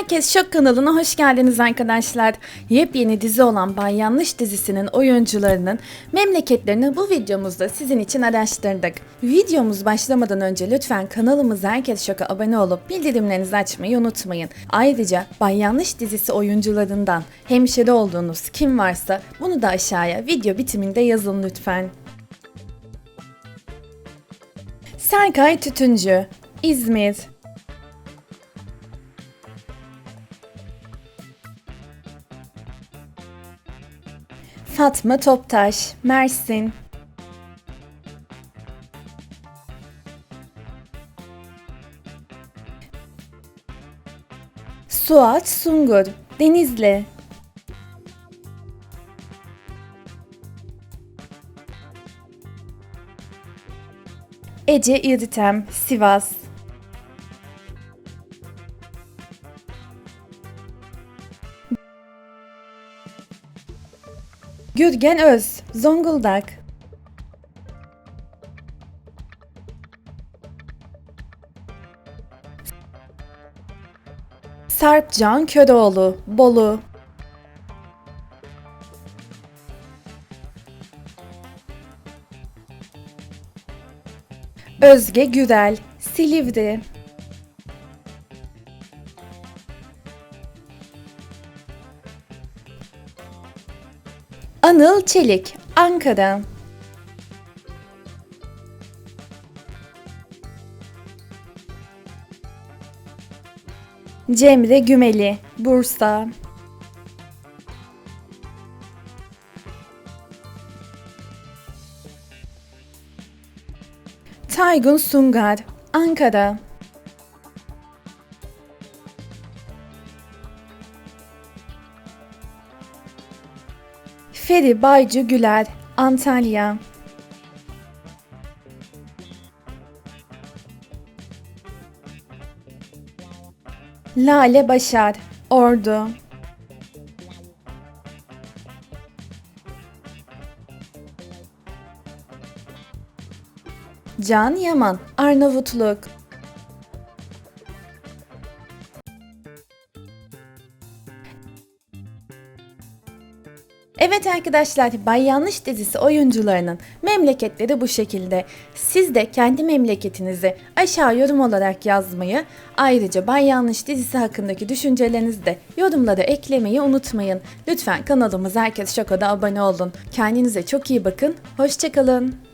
Herkes Şok kanalına hoş geldiniz arkadaşlar. Yepyeni dizi olan Bay Yanlış dizisinin oyuncularının memleketlerini bu videomuzda sizin için araştırdık. Videomuz başlamadan önce lütfen kanalımıza Herkes Şok'a abone olup bildirimlerinizi açmayı unutmayın. Ayrıca Bay Yanlış dizisi oyuncularından hemşire olduğunuz kim varsa bunu da aşağıya video bitiminde yazın lütfen. Serkay Tütüncü, İzmir Fatma Toptaş, Mersin. Suat Sungur, Denizli. Ece İrtem, Sivas. Gürgen Öz, Zonguldak. Sarpcan Köroğlu, Bolu. Özge Gürel, Silivri. Anıl Çelik, Ankara. Cemre Gümeli, Bursa. Taygun Sungar, Ankara. Feri Baycı Güler, Antalya. Lale Başar, Ordu. Can Yaman, Arnavutluk. Evet arkadaşlar, Bay Yanlış dizisi oyuncularının memleketleri bu şekilde. Siz de kendi memleketinizi aşağı yorum olarak yazmayı, ayrıca Bay Yanlış dizisi hakkındaki düşüncelerinizi de yorumlara eklemeyi unutmayın. Lütfen kanalımıza Herkes Şoko'da abone olun. Kendinize çok iyi bakın, hoşçakalın.